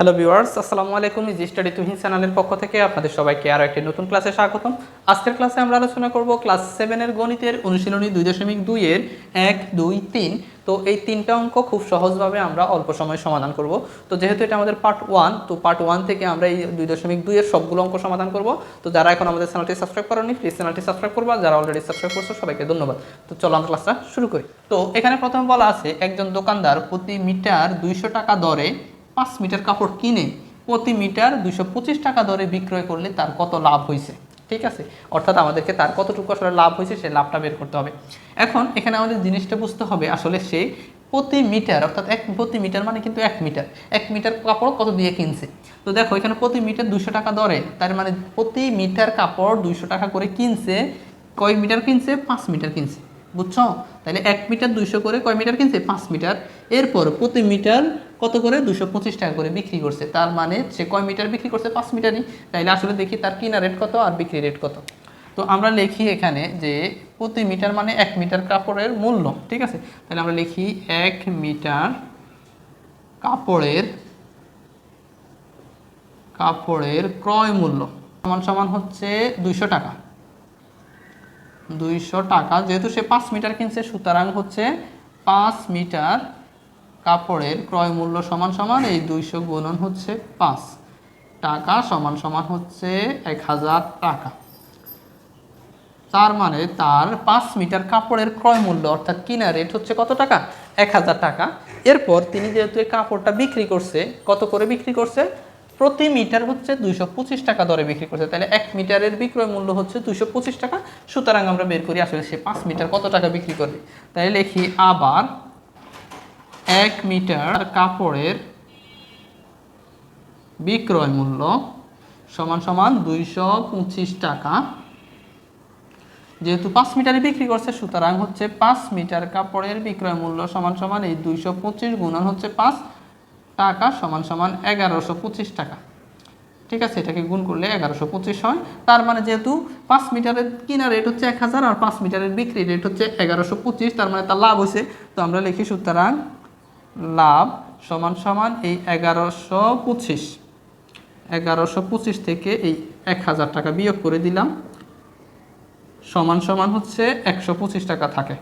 Hello viewers আসসালামু আলাইকুম easy study Tuhin চ্যানেলের পক্ষ থেকে আপনাদের সবাইকে আরও একটি নতুন ক্লাসে স্বাগতম। আজকের ক্লাসে আমরা আলোচনা করব ক্লাস সেভেনের গণিতের অনুশীলনী দুই দশমিক দুইয়ের এক, দুই, তিন। তো এই তিনটা অঙ্ক খুব সহজভাবে আমরা অল্প সময় সমাধান করব। তো যেহেতু এটা আমাদের পার্ট ওয়ান তো পার্ট ওয়ান থেকে আমরা এই দুই দশমিক দুইয়ের সবগুলো অঙ্ক সমাধান করব। তো যারা এখন আমাদের চ্যানেলটি সাবস্ক্রাইব করেনি প্লিজ চ্যানেলটি সাবস্ক্রাইব করবা। যারা অলরেডি সাবস্ক্রাইব করছ, সবাইকে ধন্যবাদ। তো চলো আমরা ক্লাসটা শুরু করি। তো এখানে প্রথম বলা আছে, একজন দোকানদার প্রতি মিটার দুইশো টাকা দরে পাঁচ মিটার কাপড় কিনে প্রতি মিটার পঁচিশ টাকা দরে বিক্রয় করলে তার কত লাভ হয়েছে ঠিক আছে? অর্থাৎ আমাদেরকে তার কতটুকু আসলে লাভ হয়েছে সে লাভটা বের করতে হবে। এখন এখানে আমাদের জিনিসটা বুঝতে হবে আসলে সে প্রতি মিটার, অর্থাৎ এক প্রতি মিটার মানে কিন্তু এক মিটার। এক মিটার কাপড় কত দিয়ে কিনছে? তো দেখো, এখানে প্রতি মিটার দুশো টাকা দরে, তার মানে প্রতি মিটার কাপড় দুইশো টাকা করে কিনছে, কয় মিটার কিনছে? পাঁচ মিটার কিনছে। বুঝছ? তাহলে এক মিটার দুইশো করে কয় মিটার কিনছে? পাঁচ মিটার। এরপর প্রতি মিটার কত করে? দুশো পঁচিশ টাকা করে বিক্রি করছে। তার মানে সে কয় মিটার বিক্রি করছে? পাঁচ মিটারই। তাইলে আসলে দেখি তার কিনা রেট কত আর বিক্রি রেট কত। তো আমরা লিখি এখানে যে প্রতি মিটার মানে এক মিটার কাপড়ের মূল্য, ঠিক আছে? তাহলে আমরা লিখি এক মিটার কাপড়ের কাপড়ের ক্রয় মূল্য সমান সমান হচ্ছে দুইশো টাকা। দুইশো টাকা, যেহেতু সে পাঁচ মিটার কিনছে, সুতরাং হচ্ছে পাঁচ মিটার কাপড়ের ক্রয় মূল্য সমান সমান এই দুইশো গুণন হচ্ছে পাঁচ। টাকা সমান সমান হচ্ছে এক হাজার টাকা। তার মানে তার পাঁচ মিটার কাপড়ের ক্রয় মূল্য, অর্থাৎ কিনা রেট হচ্ছে কত টাকা? এক হাজার টাকা। এরপর তিনি যেহেতু এই কাপড়টা বিক্রি করছে, কত করে বিক্রি করছে? প্রতি মিটার হচ্ছে দুইশো পঁচিশ টাকা দরে বিক্রি করছে। তাহলে এক মিটারের বিক্রয় মূল্য হচ্ছে দুইশো পঁচিশ টাকা। সুতরাং আমরা বের করি আসলে সে পাঁচ মিটার কত টাকা বিক্রি করবে? তাই লিখি আবার এক মিটার কাপড়ের বিক্রয় মূল্য সমান সমান দুইশো পঁচিশ টাকা। যেহেতু পাঁচ মিটারে বিক্রি করছে, সুতরাং হচ্ছে পাঁচ মিটার কাপড়ের বিক্রয় মূল্য সমান সমান এই দুইশো পঁচিশ গুণন হচ্ছে পাঁচ টাকা সমান সমান এগারোশো পঁচিশ টাকা। ঠিক আছে, এটাকে গুণ করলে এগারোশো পঁচিশ হয়। তার মানে যেহেতু পাঁচ মিটারের কিনা রেট হচ্ছে এক হাজার আর পাঁচ মিটারের বিক্রি রেট হচ্ছে এগারোশো পঁচিশ, তার মানে তার লাভ হয়েছে। তো আমরা লিখি সুতরাং লাভ সমান সমান এই এগারোশো পঁচিশ। এগারোশো পঁচিশ থেকে এই এক হাজার টাকা বিয়োগ করে দিলাম। সমান সমান হচ্ছে একশো পঁচিশ টাকা থাকে।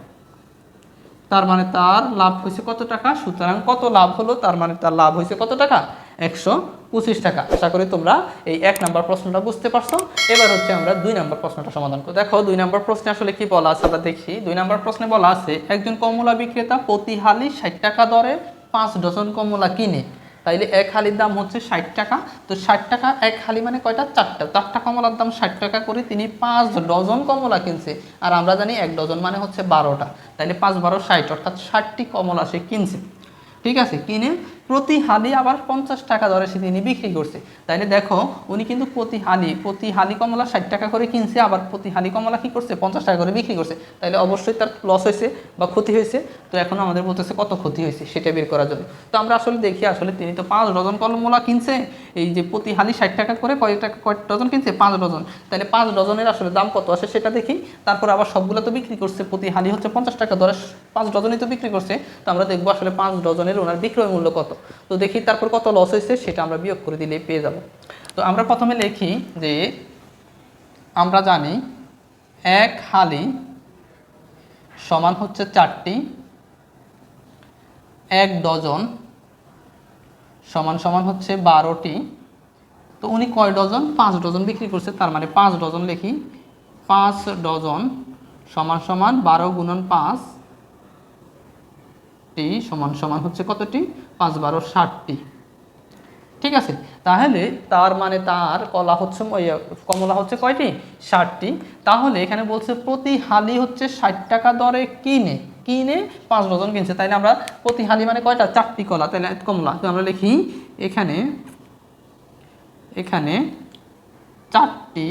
তার মানে তার লাভ হয়েছে কত টাকা? সুতরাং কত লাভ হলো? তার মানে তার লাভ হয়েছে কত টাকা? একশো পঁচিশ টাকা। আশা করি তোমরা এই এক নাম্বার প্রশ্নটা বুঝতে পারছ। এবার হচ্ছে আমরা দুই নাম্বার প্রশ্নটা সমাধান করব দেখো, দুই নাম্বার প্রশ্নে আসলে কি বলা আছে আমরা দেখি। দুই নাম্বার প্রশ্নে বলা আছে, একজন কমলা বিক্রেতা প্রতি হালি ষাট টাকা দরে পাঁচ ডজন কমলা কিনে। তাইলে এক হালির দাম হচ্ছে ষাট টাকা। তো ষাট টাকা এক হালি মানে কয়টা? চারটা। চারটা কমলার দাম ষাট টাকা করে তিনি পাঁচ ডজন কমলা কিনছে। আর আমরা জানি এক ডজন মানে হচ্ছে বারোটা। তাইলে পাঁচ বারো ষাট, অর্থাৎ ষাটটি কমলা সে কিনছে। ঠিক আছে? কিনে প্রতি হালি আবার পঞ্চাশ টাকা দরে সে তিনি বিক্রি করছে। তাইলে দেখো, উনি কিন্তু প্রতি হালি প্রতি হালি কমলা ষাট টাকা করে কিনছে, আবার প্রতি হালি কমলা কি করছে? পঞ্চাশ টাকা করে বিক্রি করছে। তাইলে অবশ্যই তার লস হয়েছে বা ক্ষতি হয়েছে। তো এখন আমাদের বলতেছে কত ক্ষতি হয়েছে সেটা বের করার জন্য। তো আমরা আসলে দেখি, আসলে তিনি তো পাঁচ ডজন কলমলা কিনছে, এই যে প্রতি হালি ষাট টাকা করে কয় টাকা, কয় ডজন কিনছে? পাঁচ ডজন। তাহলে পাঁচ ডজনের আসলে দাম কত আসে সেটা দেখি। তারপর আবার সবগুলো তো বিক্রি করছে, প্রতি হালি হচ্ছে পঞ্চাশ টাকা, দরে পাঁচ ডজনই তো বিক্রি করছে। তো আমরা দেখব আসলে পাঁচ ডজনের ওনার বিক্রয় মূল্য কত। তো দেখি তারপর কত লস হয়েছে, সেটা আমরা বিয়োগ করে দিলেই পেয়ে যাব। তো আমরা প্রথমে লিখি যে আমরা জানি এক হালি সমান হচ্ছে চারটি, এক ডজন সমান সমান হচ্ছে বারোটি। তো উনি কয় ডজন? পাঁচ ডজন বিক্রি করছে, তার মানে পাঁচ ডজন লিখি, পাঁচ ডজন সমান সমান বারো গুণন পাঁচ টি সমান সমান হচ্ছে কতটি? পাঁচ বারো ষাটটি। ঠিক আছে? তাহলে তার মানে তার কলা হচ্ছে ইয়ে, কমলা হচ্ছে কয়টি? ষাটটি। তাহলে এখানে বলছে প্রতি হালি হচ্ছে ষাট টাকা দরে কিনে। কিনে পাঁচ ডজন কিনছে। তাই না আমরা প্রতি হালি মানে কয়টা? চারটি কলা। তাহলে কমলা। তো আমরা লিখি এখানে এখানে চারটি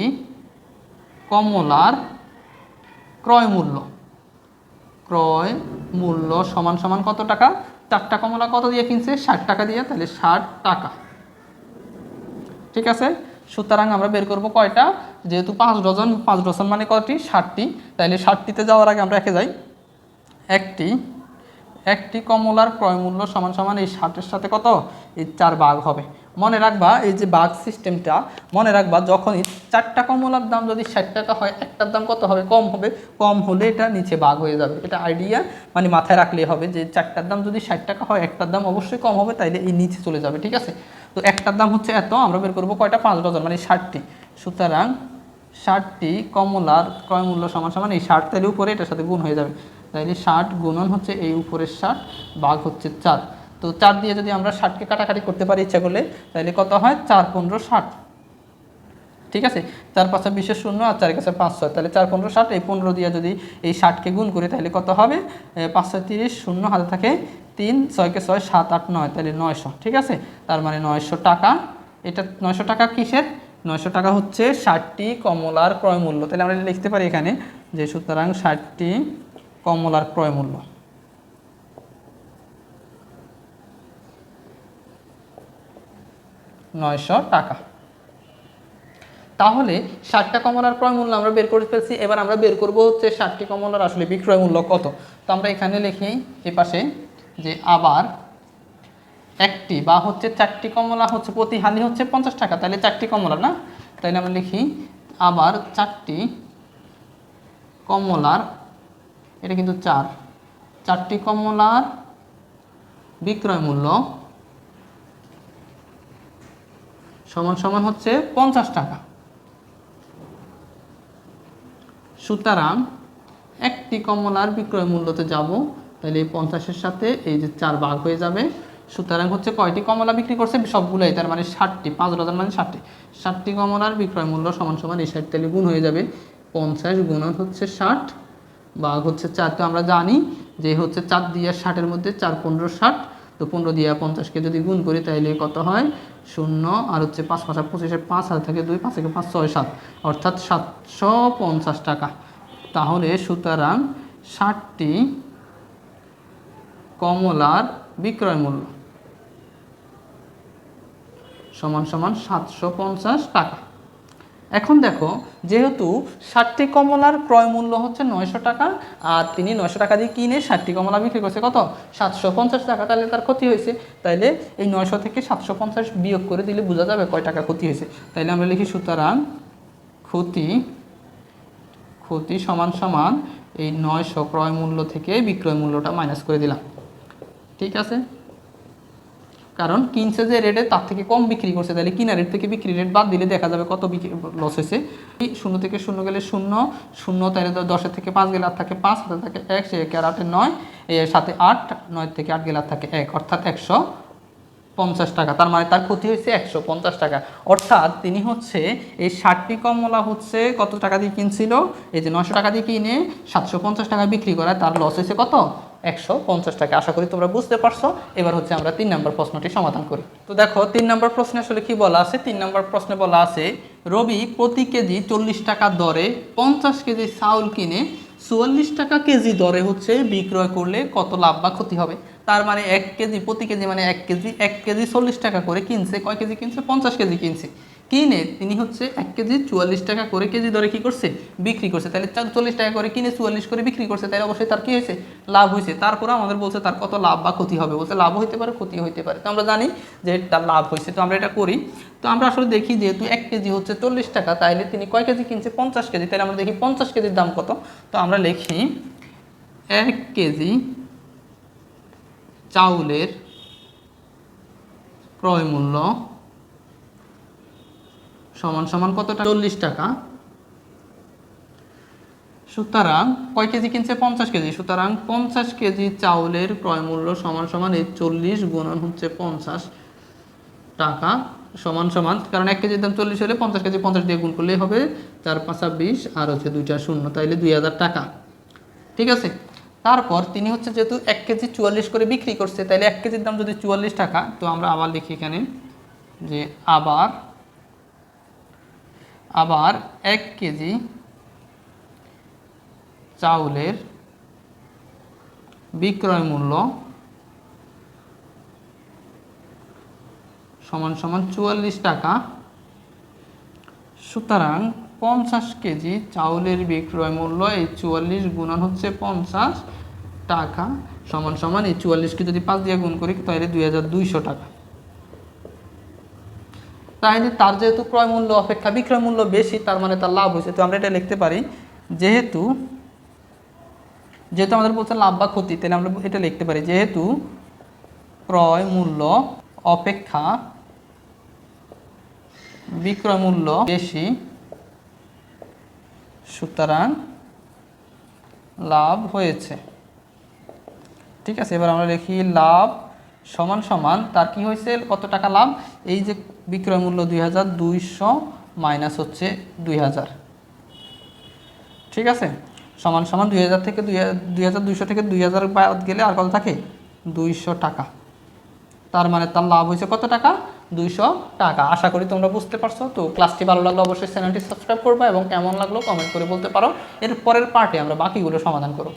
কমলার ক্রয় মূল্য। ক্রয় মূল্য সমান সমান কত টাকা? চারটা কমলা কত দিয়ে কিনছে? ষাট টাকা দিয়ে, তাহলে ষাট টাকা। ঠিক আছে? সুতরাং আমরা বের করব কয়টা? যেহেতু পাঁচ ডজন পাঁচ ডজন মানে কয়টি? ষাটটি। তাহলে ষাটটিতে যাওয়ার আগে আমরা একে যাই। একটি একটি কমলার ক্রয় মূল্য সমান সমান এই ষাটের সাথে কত? এই চার ভাগ হবে। মনে রাখবা, এই যে বাঘ সিস্টেমটা মনে রাখবা যখনই চারটা কমলার দাম যদি ষাট টাকা হয়, একটার দাম কত হবে? কম হবে। কম হলে এটা নিচে ভাগ হয়ে যাবে। এটা আইডিয়া মানে মাথায় রাখলেই হবে যে চারটার দাম যদি ষাট টাকা হয়, একটার দাম অবশ্যই কম হবে, তাইলে এই নিচে চলে যাবে, ঠিক আছে? তো একটার দাম হচ্ছে এত, আমরা বের করব কয়টা? পাঁচ ডজন মানে ষাটটি। সুতরাং ষাটটি কমলার ক্রয় মূল্য সমান সমান এই ষাট, তাইলে উপরে এটার সাথে গুণ হয়ে যাবে। তাইলে ষাট গুণন হচ্ছে এই উপরের ষাট, ভাগ হচ্ছে চার। তো চার দিয়ে যদি আমরা ষাটকে কাটাকাটি করতে পারি, ইচ্ছা করলে তাহলে কত হয়? চার পনেরো ষাট। ঠিক আছে? চার পাঁচশো বিশের শূন্য আর চার কাছে পাঁচ ছয়। তাহলে চার পনেরো ষাট, এই পনেরো দিয়ে যদি এই ষাটকে গুণ করি তাহলে কত হবে? পাঁচশো তিরিশ শূন্য হাতে থাকে তিন, ছয়কে ছয়, সাত, আট, নয়। তাহলে নয়শো। ঠিক আছে? তার মানে নয়শো টাকা। এটা নয়শো টাকা কিসের? নয়শো টাকা হচ্ছে ষাটটি কমলার ক্রয় মূল্য তাহলে আমরা লিখতে পারি এখানে যে সুতরাং ষাটটি কমলার ক্রয় মূল্য নয়শো টাকা। তাহলে ষাটটা কমলার ক্রয় মূল্য আমরা বের করে ফেলছি। এবার আমরা বের করব হচ্ছে ষাটটি কমলার আসলে বিক্রয় মূল্য কত। তো আমরা এখানে লিখি এ পাশে যে আবার একটি বা হচ্ছে চারটি কমলা হচ্ছে প্রতি হালি হচ্ছে পঞ্চাশ টাকা। তাহলে চারটি কমলা না? তাইলে আমরা লিখি আবার চারটি কমলার এটা কিন্তু চার। চারটি কমলার বিক্রয় মূল্য সমান সমান হচ্ছে পঞ্চাশ টাকা। সুতরাং একটি কমলার বিক্রয় মূল্যতে যাব, তাহলে এই পঞ্চাশের সাথে এই যে চার ভাগ হয়ে যাবে। সুতরাং হচ্ছে কয়টি কমলা বিক্রি করছে? সবগুলোই, তার মানে ষাটটি, পাঁচ ডজন মানে ষাটটি। ষাটটি কমলার বিক্রয় মূল্য সমান সমান এই ষাট তাহলে গুণ হয়ে যাবে। পঞ্চাশ গুণন হচ্ছে ষাট। ভাগ হচ্ছে চার তো আমরা জানি যে হচ্ছে চার দিয়ে ষাটের মধ্যে চার পনেরো ষাট, তো পনেরো দিয়ে পঞ্চাশকে যদি গুণ করি তাহলে কত হয়? শূন্য, আর হচ্ছে পাঁচ পাঁচা পঁচিশে পাঁচ হাজার থেকে দুই, পাঁচ থেকে পাঁচ ছয় সাত, অর্থাৎ সাতশো পঞ্চাশ টাকা। তাহলে সুতরাং ষাটটি কমলার বিক্রয় মূল্য সমান সমান সাতশো পঞ্চাশ টাকা। এখন দেখো, যেহেতু ষাটটি কমলার ক্রয় মূল্য হচ্ছে নয়শো টাকা, আর তিনি নয়শো টাকা দিয়ে কিনে ষাটটি কমলা বিক্রি করছে, কত? সাতশো পঞ্চাশ টাকা তাহলে তার ক্ষতি হয়েছে। তাইলে এই নয়শো থেকে সাতশো পঞ্চাশ বিয়োগ করে দিলে বোঝা যাবে কয় টাকা ক্ষতি হয়েছে। তাইলে আমরা লিখি সুতরাং ক্ষতি ক্ষতি সমান সমান এই নয়শো ক্রয় মূল্য থেকে বিক্রয় মূল্যটা মাইনাস করে দিলাম। ঠিক আছে? কারণ কিনছে যে রেটে তার থেকে কম বিক্রি করছে। তাহলে কিনা রেট থেকে বিক্রি রেট বাদ দিলে দেখা যাবে কত লস হয়েছে। শূন্য থেকে শূন্য গেলে শূন্য শূন্য তাহলে দশের থেকে পাঁচ গেলে আর থাকে পাঁচ হাতে থাকে এক, সে একে আর আটে নয় সাথে আট, নয় থেকে আট গেলে আর থাকে এক, অর্থাৎ একশো পঞ্চাশ টাকা, তার মানে তার ক্ষতি হয়েছে একশো পঞ্চাশ টাকা। অর্থাৎ তিনি হচ্ছে, এই ষাটটি কমলা হচ্ছে কত টাকা দিয়ে কিনছিল? এই যে নশো টাকা দিয়ে কিনে সাতশো পঞ্চাশ টাকা বিক্রি করায় তার লস হয়েছে কত? একশো পঞ্চাশ টাকা। আশা করি তোমরা বুঝতে পারছ। এবার হচ্ছে আমরা তিন নম্বর প্রশ্নটি সমাধান করি। তো দেখো, তিন নম্বর প্রশ্নে আসলে কি বলা আছে? তিন নম্বর প্রশ্নে বলা আছে, রবি প্রতি কেজি চল্লিশ টাকা দরে পঞ্চাশ কেজি চাউল কিনে চুয়াল্লিশ টাকা কেজি দরে হচ্ছে বিক্রয় করলে কত লাভ বা ক্ষতি হবে? তার মানে এক কেজি, প্রতি কেজি মানে এক কেজি এক কেজি চল্লিশ টাকা করে কিনছে, কয় কেজি কিনছে? পঞ্চাশ কেজি কিনছে। কিনে তিনি হচ্ছে এক কেজি চুয়াল্লিশ টাকা করে কেজি দরে কি করছে? বিক্রি করছে। তাহলে চল্লিশ টাকা করে কিনে চুয়াল্লিশ করে বিক্রি করছে। তাহলে অবশ্যই তার কী হয়েছে? লাভ হয়েছে। তারপরে আমাদের বলছে তার কত লাভ বা ক্ষতি হবে। বলছে লাভ হইতে পারে, ক্ষতি হইতে পারে। তো আমরা জানি যে তার লাভ হয়েছে। তো আমরা এটা করি। তো আমরা আসলে দেখি যেহেতু এক কেজি হচ্ছে চল্লিশ টাকা, তাইলে তিনি কয় কেজি কিনছে? পঞ্চাশ কেজি। তাহলে আমরা দেখি পঞ্চাশ কেজির দাম কত? তো আমরা লিখি এক কেজি চাউলের ক্রয় মূল্য সমান সমান কত চল্লিশ টাকা। সুতরাং কয় কেজি কিনছে? পঞ্চাশ কেজি। সুতরাং পঞ্চাশ কেজি চাউলের ক্রয় মূল্য সমান সমান এই চল্লিশ গুণন হচ্ছে পঞ্চাশ টাকা সমান সমান। কারণ এক কেজির দাম চল্লিশ হলে পঞ্চাশ কেজি পঞ্চাশ দিয়ে গুণ করলেই হবে। চার পাঁচা বিশ, আর হচ্ছে দুইটা শূন্য, তাইলে দুই হাজার টাকা। ঠিক আছে? তারপর তিনি হচ্ছে যেহেতু এক কেজি চুয়াল্লিশ করে বিক্রি করছে, তাইলে এক কেজির দাম যদি চুয়াল্লিশ টাকা, তো আমরা আবার লিখি এখানে যে আবার আবার এক কেজি চাউলের বিক্রয় মূল্য সমান সমান চুয়াল্লিশ টাকা। সুতরাং পঞ্চাশ কেজি চাউলের বিক্রয় মূল্য, এই চুয়াল্লিশ গুণন হচ্ছে পঞ্চাশ টাকা সমান সমান, এই চুয়াল্লিশকে যদি পাঁচ দিয়ে গুণ করি, তাহলে দুই হাজার দুইশো টাকা। তাহলে তার যেহেতু ক্রয় মূল্য, অপেক্ষা বিক্রয় মূল্য বেশি, তার মানে তার লাভ হয়েছে। তো আমরা এটা লিখতে পারি, যেহেতু যেহেতু আমাদের বলছে লাভ বা ক্ষতি, তাহলে আমরা এটা লিখতে পারি, যেহেতু ক্রয় মূল্য, অপেক্ষা বিক্রয় মূল্য বেশি সুতরাং লাভ হয়েছে। ঠিক আছে, এবার আমরা লিখি লাভ সমান সমান, তার কি হয়েছে, কত টাকা লাভ? এই যে বিক্রয় মূল্য দুই হাজার দুইশো মাইনাস হচ্ছে দুই হাজার। ঠিক আছে? সমান সমান দুই হাজার থেকে দুই হাজার দুইশো থেকে দুই হাজার বাদ গেলে আর কত থাকে? দুইশো টাকা। তার মানে তার লাভ হয়েছে কত টাকা? দুইশো টাকা। আশা করি তোমরা বুঝতে পারছ। তো ক্লাসটি ভালো লাগল অবশ্যই চ্যানেলটি সাবস্ক্রাইব করব এবং কেমন লাগল কমেন্ট করে বলতে পারো। এর পরের পার্টে আমরা বাকিগুলো সমাধান করো